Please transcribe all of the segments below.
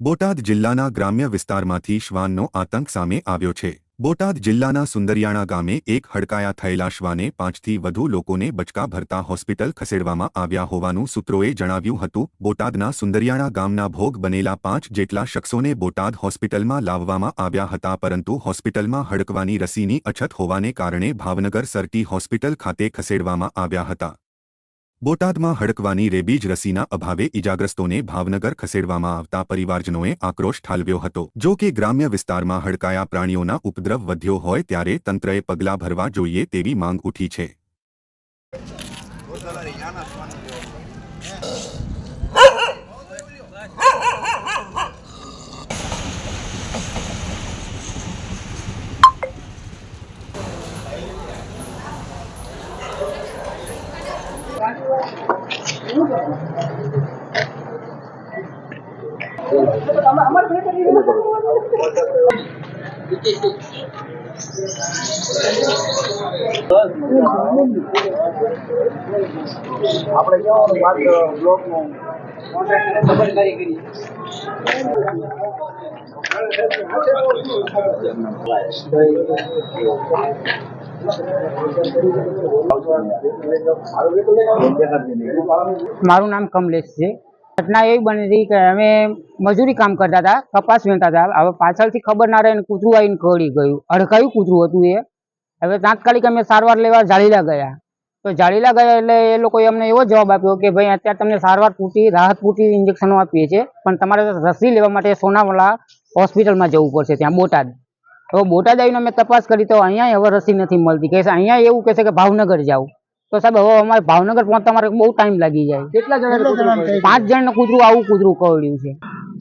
બોટાદ જિલ્લાના ગ્રામ્ય વિસ્તારમાંથી શ્વાનનો આતંક સામે આવ્યો છે. બોટાદ જિલ્લાના સુંદરિયાણા ગામે એક હડકાયા થયેલા શ્વાને પાંચથી વધુ લોકોને બચકા ભરતા હોસ્પિટલ ખસેડવામાં આવ્યા હોવાનું સૂત્રોએ જણાવ્યું હતું. બોટાદના સુંદરિયાણા ગામના ભોગ બનેલા પાંચ જેટલા શખ્સોને બોટાદ હોસ્પિટલમાં લાવવામાં આવ્યા હતા, પરંતુ હોસ્પિટલમાં હડકવાની રસીની અછત હોવાને કારણે ભાવનગર સરટી હોસ્પિટલ ખાતે ખસેડવામાં આવ્યા હતા. બોટાદમાં હડકવાની રેબીજ રસીના અભાવે ઇજાગ્રસ્તોને ભાવનગર ખસેડવામાં આવતા પરિવારજનોએ આક્રોશ ઠાલવ્યો હતો. જો કે ગ્રામ્ય વિસ્તારમાં હડકાયા પ્રાણીઓના ઉપદ્રવ વધ્યો હોય ત્યારે તંત્રએ પગલાં ભરવા જોઈએ તેવી માંગ ઉઠી છે. આપણે કેવાનું? માત્ર બ્લોકનું મારું નામ કમલેશ છે. ઘટના એવી બની હતી કે અમે મજૂરી કામ કરતા હતા, કપાસ વીણતા હતા. હવે પાછળથી ખબર ના રહે કૂતરું આવીને કળી ગયું. અડકાયું કૂતરું હતું એ. હવે તાત્કાલિક અમે સારવાર લેવા જાળીલા ગયા. તો જાળીલા ગયા એટલે એ લોકોએ અમને એવો જવાબ આપ્યો કે ભાઈ અત્યારે તમને સારવાર પૂરતી રાહત પૂરતી ઇન્જેક્શનો આપીએ છીએ પણ તમારે રસી લેવા માટે સોનાવાલા હોસ્પિટલમાં જવું પડશે ત્યાં બોટાદ. હવે બોટાદ આવીને અમે તપાસ કરી તો અહીંયા હવે રસી નથી મળતી. કે છે અહીંયા એવું કહે છે કે ભાવનગર જાઓ. તો સાહેબ હવે અમારે ભાવનગર પહોંચતા અમારે બહુ ટાઈમ લાગી જાય. કેટલા જણા પાંચ જણનું કૂતરું આવું કૂતરું કવડ્યું છે.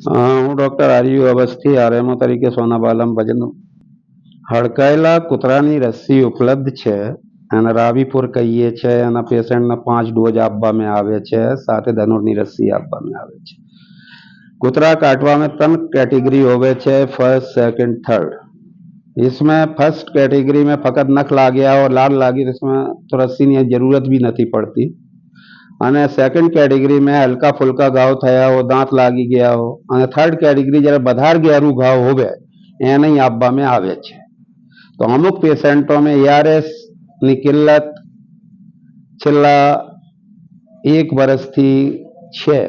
હું ડોક્ટર આર્યુ અવસ્થી આરએમઓ તરીકે સોનાબાલમ ભજન હડકાયેલા કૂતરાની રસી ઉપલબ્ધ છે. અને રાવીપુર કહીએ છીએ અને પેશન્ટને પાંચ ડોઝ આપવામાં આવે છે, સાથે ધનુરની રસી આપવામાં આવે છે. કૂતરા કાટવામાં ત્રણ કેટેગરી હોવે છે ફર્સ્ટ સેકન્ડ થર્ડ इसमें ફર્સ્ટ કેટેગરીમાં में નખ લાગ્યા ला गया और તો लागी જરૂરત બી નથી પડતી અને સેકન્ડ કેટેગરીમાં હલકા ફુલકા ઘાવ થયા હો દાંત લાગી ગયા હો અને થર્ડ કેટેગરી જ્યારે બધાર ઘેરું ઘાવ હોવે એને આપવામાં આવે છે તો અમુક પેશન્ટોમાં એઆરએસ ની કિલ્લત છેલ્લા એક વર્ષથી છે.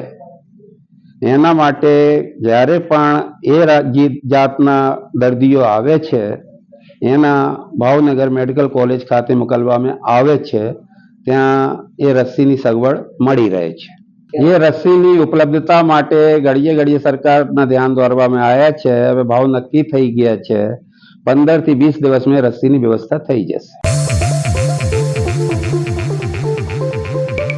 એના માટે જ્યારે પણ એ જાતના દર્દીઓ આવે છે, એના ભાવનગર મેડિકલ કોલેજ ખાતે મોકલવામાં આવે છે, ત્યાં એ રસીની સગવડ મળી રહે છે. એ રસીની ઉપલબ્ધતા માટે ઘડીએ ઘડીએ સરકારના ધ્યાન દોરવામાં આવ્યા છે. હવે ભાવ નક્કી થઈ ગયા છે. પંદરથી વીસ દિવસમાં રસીની વ્યવસ્થા થઈ જશે.